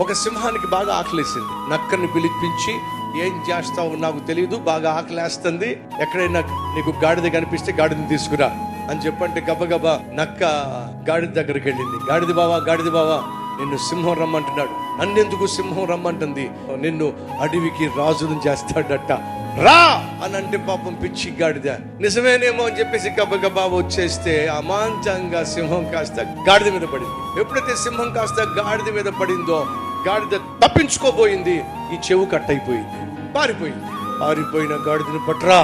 ఒక సింహానికి బాగా ఆకలేసింది. నక్కని పిలిపించి ఏం చేస్తావు? నాకు తెలియదు బాగా ఆకలేస్తుంది. ఎక్కడైనా నీకు గాడిద కనిపిస్తే గాడిదని తీసుకురా అని చెప్పంటే గబగబా నక్క గాడిద దగ్గరికి వెళ్ళింది. గాడిద బావా గాడిద బావా నిన్ను సింహం రమ్మంటున్నాడు. నన్నెందుకు సింహం రమ్మంటుంది? నిన్ను అడవికి రాజును చేస్తాడట. రా! అని అంటే పాపం పిచ్చి గాడిద. నిజమేనేమో అని చెప్పేసి గబగబా వచ్చేస్తే అమాంతంగా సింహం కాస్త గాడిద మీద పడింది. ఎప్పుడైతే సింహం కాస్త గాడిద మీద పడిందో గాడిద తప్పించుకోబోయింది. ఈ చెవు కట్ అయిపోయింది పారిపోయింది. పారిపోయిన గాడిదను పట్రా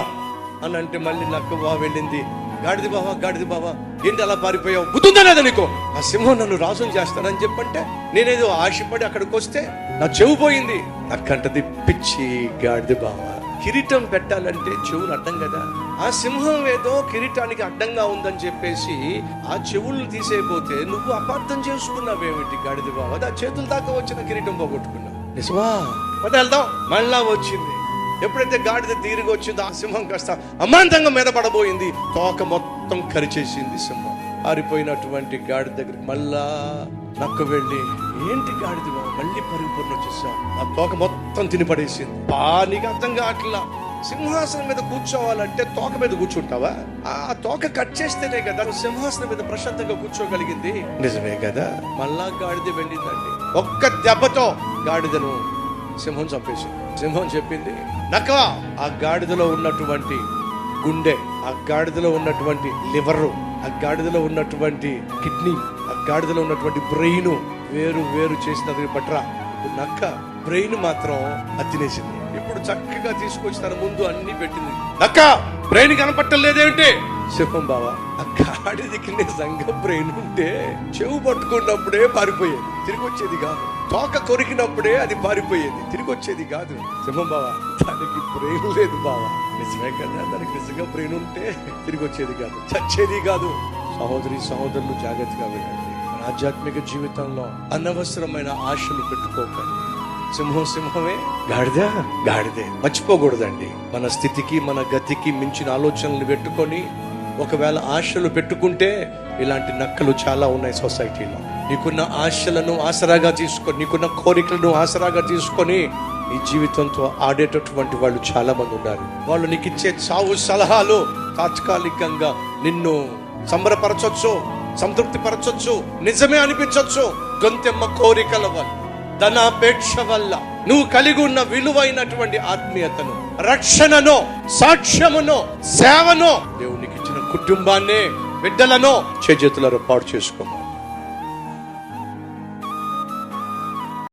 అని అంటే మళ్ళీ నక్క బావ వెళ్ళింది. గాడిది బావా గాడిది బావా ఏంటి అలా పారిపోయావు? బుద్ధుందా లేదా నీకు? ఆ సింహం నన్ను రాసం చేస్తానని చెప్పంటే నేనేదో ఆశపడి అక్కడికి వస్తే నా చెవు పోయింది. నక్కంటది పిచ్చి గాడిది బావా. కిరీటం పెట్టాలంటే చెవులు అడ్డం కదా. ఆ సింహం ఏదో కిరీటానికి అడ్డంగా ఉందని చెప్పేసి ఆ చెవులను తీసేయపోతే నువ్వు అపార్థం చేసుకున్నావేమిటి గాడిది బావా? ఆ చేతుల దాకా వచ్చిన కిరీటం పోగొట్టుకున్నావు. నిజమా? పద వెళ్దాం. మళ్ళా వచ్చింది. ఎప్పుడైతే గాడిద తీరిగి వచ్చిందో ఆ సింహం కాస్త అమాంతంగా మీద పడబోయింది. తోక మొత్తం కరిచేసింది సింహం. ఆరిపోయినటువంటి గాడిద దగ్గరికి మళ్ళా నక్క వెళ్ళి ఏంటి గాడిద బావ? మళ్ళీ పరిపూర్ణ వచ్చేసాం ఆ తోక మొత్తం తిని పడేసింది బా నీకు అర్థం కావట్లా సింహాసనం మీద కూర్చోవాలంటే తోక మీద కూర్చుంటావా? ఆ తోక కట్ చేస్తేనే కదా సింహాసనం మీద ప్రశాంతంగా కూర్చోగలిగింది. నిజమే కదా. మళ్ళా గాడిద వెళ్ళిందండి. ఒక్క దెబ్బతో గాడిదను సింహం చంపేసింది. సింహం చెప్పింది నక్క ఆ గాడిదలో ఉన్నటువంటి గుండె ఆ గాడిదలో ఉన్నటువంటి లివర్ ఆ గాడిదలో ఉన్నటువంటి కిడ్నీ ఆ గాడిదలో ఉన్నటువంటి బ్రెయిన్ వేరు వేరు చేసినది పట్రా. ఇప్పుడు నక్క బ్రెయిన్ మాత్రం అత్తినేసింది ఇప్పుడు చక్కగా తీసుకొచ్చి తన ముందు అన్ని పెట్టింది. నక్క బ్రెయిన్ కనపట్టలేదేమిటి సింహం బావా ఆ గాడిదకి నిజంగా బ్రెయిన్ ఉంటే చెవు పట్టుకున్నప్పుడే పారిపోయేది. తిరిగి వచ్చేది కాదు. తోక కొరికినప్పుడే అది పారిపోయేది. తిరిగి వచ్చేది కాదు. సింహం బావా దానికి బ్రెయిన్ లేదు బావా. నిజమే కదా దానికి నిజంగా బ్రెయిన్ ఉంటే తిరిగి వచ్చేది కాదు. చచ్చేది కాదు. సహోదరి సహోదరులు జాగ్రత్తగా వెళ్ళాడు ఆధ్యాత్మిక జీవితంలో అనవసరమైన ఆశలు పెట్టుకోకండి. సింహం సింహమే. గాడిద గాడిదే. మర్చిపోకూడదండి. మన స్థితికి మన గతికి మించిన ఆలోచనలు పెట్టుకొని ఒకవేళ ఆశలు పెట్టుకుంటే ఇలాంటి నక్కలు చాలా ఉన్నాయి సొసైటీలో. నీకున్న ఆశలను ఆసరాగా తీసుకొని నీకున్న కోరికలను ఆసరాగా తీసుకొని నీ జీవితంతో ఆడేటటువంటి వాళ్ళు చాలా మంది ఉన్నారు. వాళ్ళు నీకు ఇచ్చే చావు సలహాలు తాత్కాలికంగా నిన్ను సంబరపరచొచ్చు. సంతృప్తి పరచొచ్చు నిజమే అనిపించొచ్చు. గొంతెమ్మ కోరికల వల్ల ధనాపేక్ష వల్ల నువ్వు కలిగి ఉన్న విలువైనటువంటి ఆత్మీయతను రక్షణను సాక్ష్యమును సేవను దేవునికి ఇచ్చిన కుటుంబాన్ని బిడ్డలను చేతులలో పాడు చేసుకో